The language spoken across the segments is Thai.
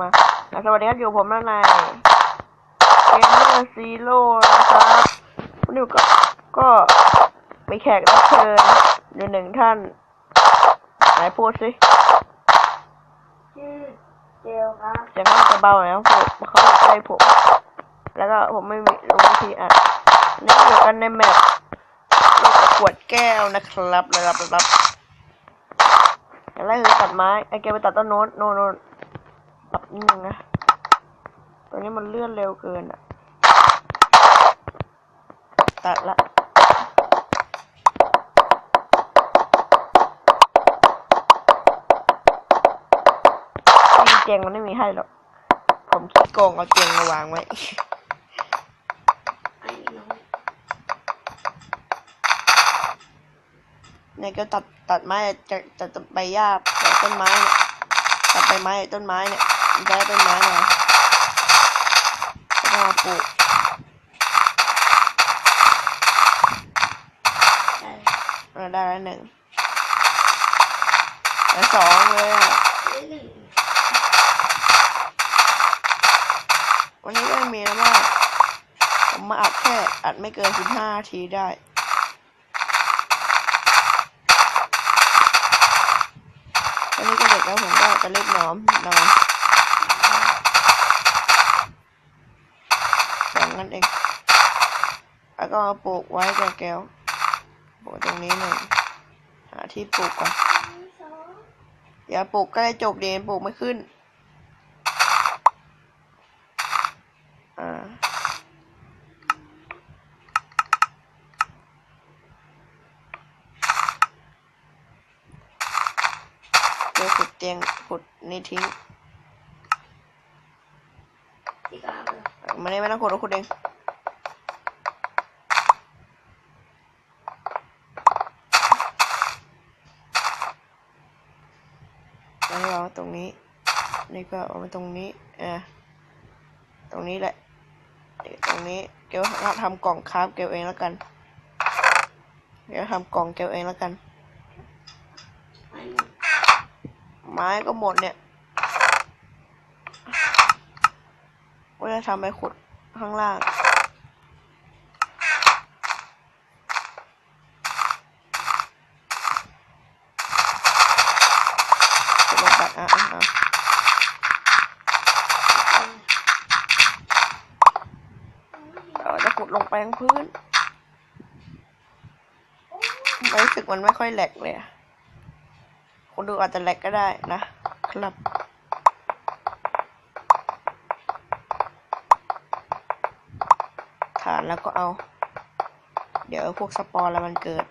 มาอะสวัสดีครับอยู่ผมแล้วนายเกมเมอร์ซีโร่นะครับวันนี้ก็ก็มีแขกรับเชิญอยู่หนึ่งท่านไหนพูดสิชื่อเจลครับเสียงน่าจะเบาหน่อยนะผมเขาอยู่ใกล้ผม แล้วก็ผมไม่มีรู้วิธีอะนี่อยู่กันในแมปโลกกับขวดแก้วนะครับนะครับนะครับอย่างแรกคือตัดไม้ไอเกมไปตัดต้นโน้ตโน่น ตัดนิดนึงนะตรงนี้มันเลื่อนเร็วเกินอะตัดละมีเตียงมันไม่มีให้หรอก ผมขี้โกงเอาเตียงมาวางไว้ไอ้น้องเนี่ยก็ตัดตัดไม้จะจะจะใบหญ้าต้นไม้เนี่ยตัดใบไม้ต้นไม้เนี่ย ได้ต้นไม้มาแล้วก็มาปลูกเออได้แล้วหนึ่งแล้วสองเลยอะวันนี้ก็ไม่มีแล้วมากผมมาอัดแค่ อัดไม่เกินสิบห้านาทีได้วันนี้ก็เด็กแล้วผมก็จะเล่นน้อมนอน นั้นเอง แล้วก็มาปลูกไว้แก้วปลูกตรงนี้หนึ่งหาที่ปลูกก่อนอย่าปลูกใกล้จบเดนปลูกไม่ขึ้น อ่าเดี๋ยวขุดเตียงขุดนี่ทิ้งที่ กลาเลยมาเนี่ยไม่ต้องขุดเราขุดเองแล้วเราตรงนี้ นี่ก็เอาไว้ตรงนี้อะตรงนี้แหละตรงนี้เกลทำกล่องคราฟเกลเองแล้วกันเดี๋ยวทำกล่องเกลเองแล้วกัน ไม้ก็หมดเนี่ยว่า จะทำไปขุดข้างล่างลงไปอะอะอะเราจะขุดลงไปทั้งพื้นไม่รู้สึกมันไม่ค่อยแหลกเลยคนดูอาจจะแหลกก็ได้นะครับ ฐาน แล้วก็เอา เดี๋ยวพวกสปอร์แล้วมันเกิด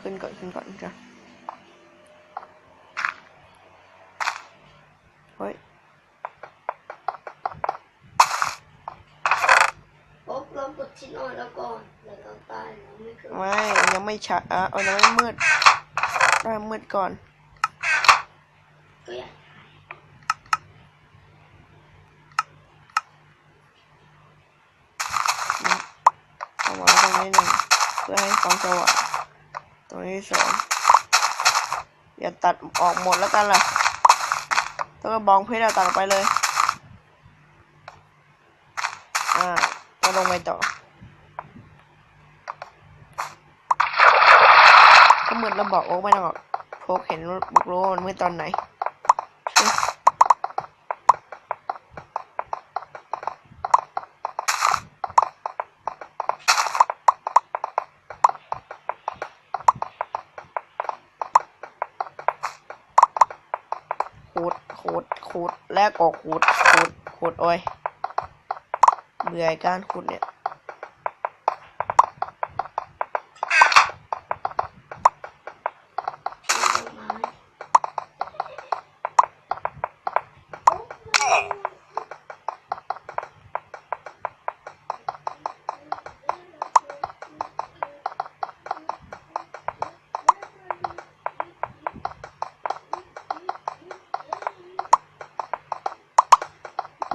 ขึ้นก่อนขึ้นก่อนจ้ะเฮ้ย พบเรากดที่ นอนแล้วก่อนแล้วเราตายเราไม่เกิดไม่ยังไม่ฉะอะเอายังไม่มืดได้มืดก่อนก็อยากเอามาตรงนี้หนึ่งเพื่อให้ความสว่างตรงนี้สองอย่าตัดออกหมดแล้วกันล่ะต้องกระบองเพชรอะตัดออกไปเลย อ่าก็ลงไปต่อ มืดแล้วบอกโอ๊กไม่ต้องหรอกโฟกเห็นบอกรู้ว่ามันมืดตอนไหนขูดขูดขูดแล้วก็ขูดขูดขูดโอ้ยเบื่อการขูดเนี่ย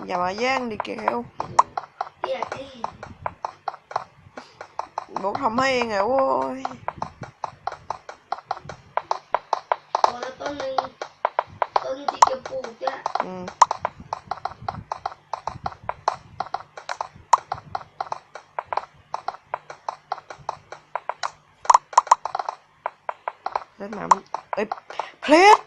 Dạ bà Giang đi kẹo, Bộ không thấy yên rồi à, ôi Ừ. Let's mount. Please.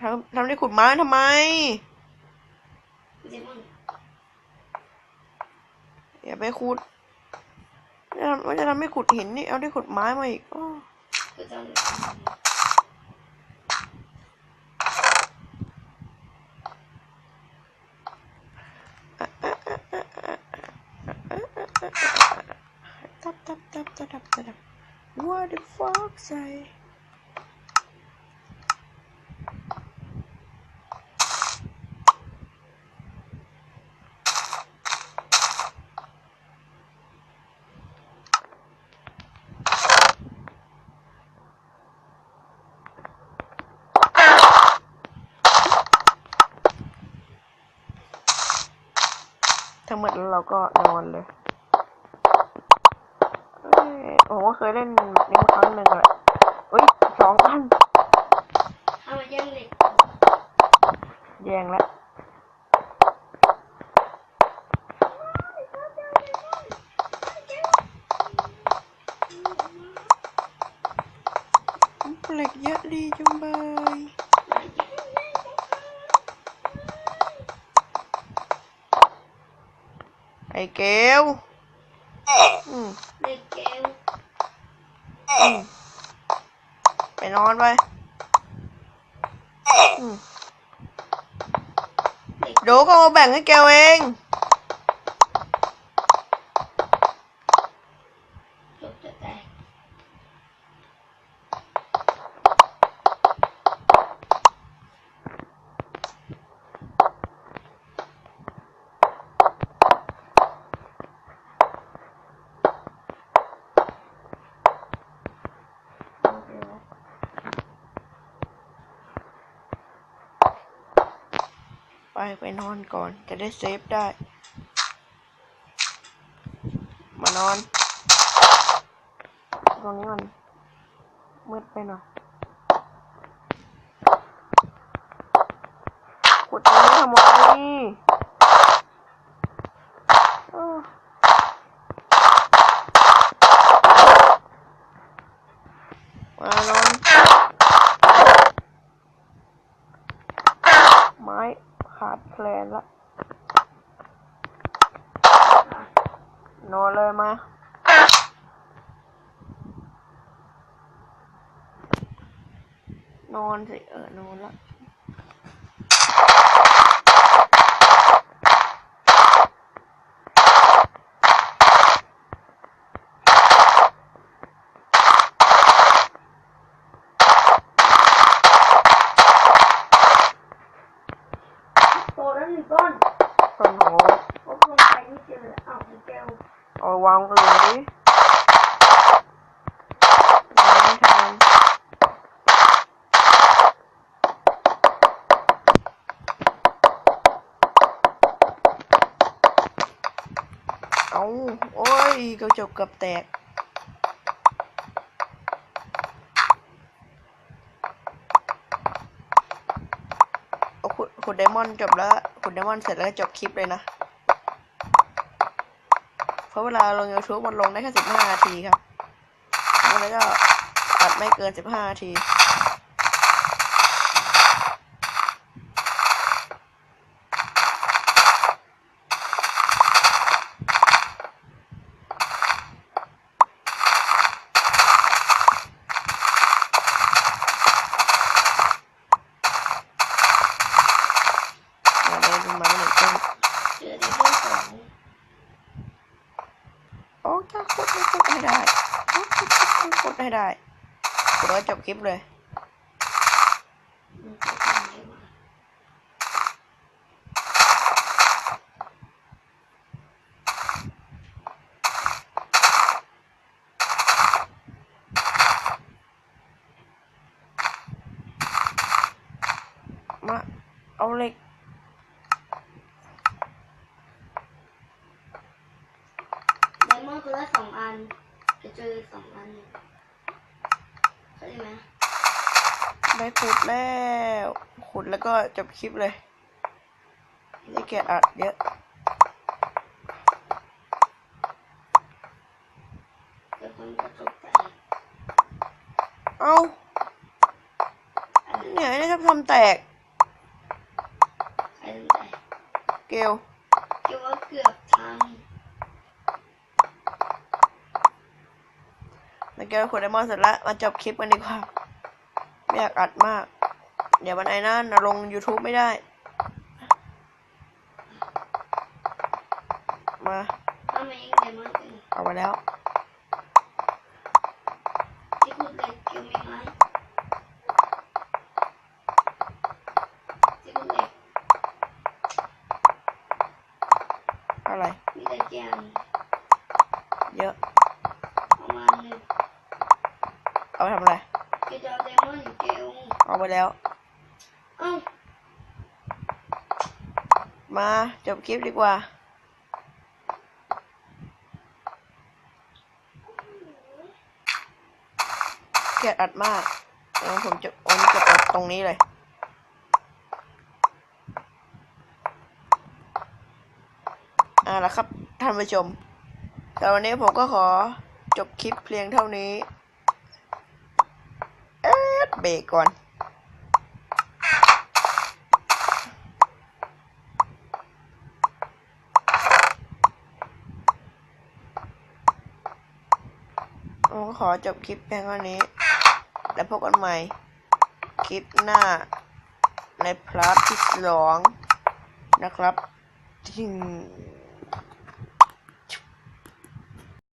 ทำทำได้ขุดไม้ทำไม อย่าไปขุดจะทำว่าจะทำให้ขุดหินนี่เอาได้ขุดไม้มาอีกอตับตับตับตับตับตับ What the fuck say ทั้งหมดแล้วเราก็นอนเลยเอ้ยผมก็เคยเล่นแบบนี้มาครั้งหนึ่งแหละเฮ้ยสองอันถ้ามาแย่งเหล็กแย่งแล้วเหล็กเยอะดีจังเลย thầy kêu ừ. thầy kêu ừ. mày non vậy. Ừ. Đố con ô cái kêu em ไปไปนอนก่อนจะได้เซฟได้ มานอน ตรงนี้มันมืดไปหน่อยขุดตรงนี้ทำไม นอนสิเออนอนละต้นหอมเอาวางอื่นดิ โอ้ยกระจกเกือบแตกเอาขุดขุดไดมอนด์จบแล้ว ขุดไดมอนด์เสร็จแล้วจบคลิปเลยนะ เพราะเวลาลง YouTube มันลงได้แค่สิบห้านาทีครับแล้วก็อัดไม่เกินสิบห้านาที ให้ได้กดแล้วจบคลิปเลยมาเอาเหล็กไดมอนด์คนละสองอันจะเจอสองอัน ไหมได้ขุดแล้ว ขุดแล้วก็จบคลิปเลยนี่แกะอัดเยอะเดี๋ยวมันกระจกแตกเอ้าอะไรเนี่ยนี่ชอบทำแตกอะไรแตกเกลคิดว่าเกือบทา แล้วกลขุดไดมอนด์เสร็จแล้วมาจบคลิปกันดีกว่าไม่อยากอัดมาก เดี๋ยวมันไอ้นั่นลง YouTube ไม่ได้ มา เอาไมยิงไดมอนด์เป็นเอาไปแล้ว ที่คุณเล็กเกี่ยวมีไหมที่คุณเล็ก อะไร มีแต่แกน เยอะ ประมาณหนึง เอาไปทำอะไร เกี่ยวกับไดมอนด์เกล เอาไป แล้วเอ้ามาจบคลิปดีกว่า เกลียดอัดมากงั้นผมจะวันนี้จะอัดตรงนี้เลยอ่าแล้วครับ ท่านผู้ชม แต่วันนี้ผมก็ขอจบคลิปเพียงเท่านี้ เอ๊ะเบรกก่อน ขอจบคลิปเพียงเท่านี้ แล้วพบกันใหม่ คลิปหน้า ในพาร์ทที่สองนะครับทิ้ง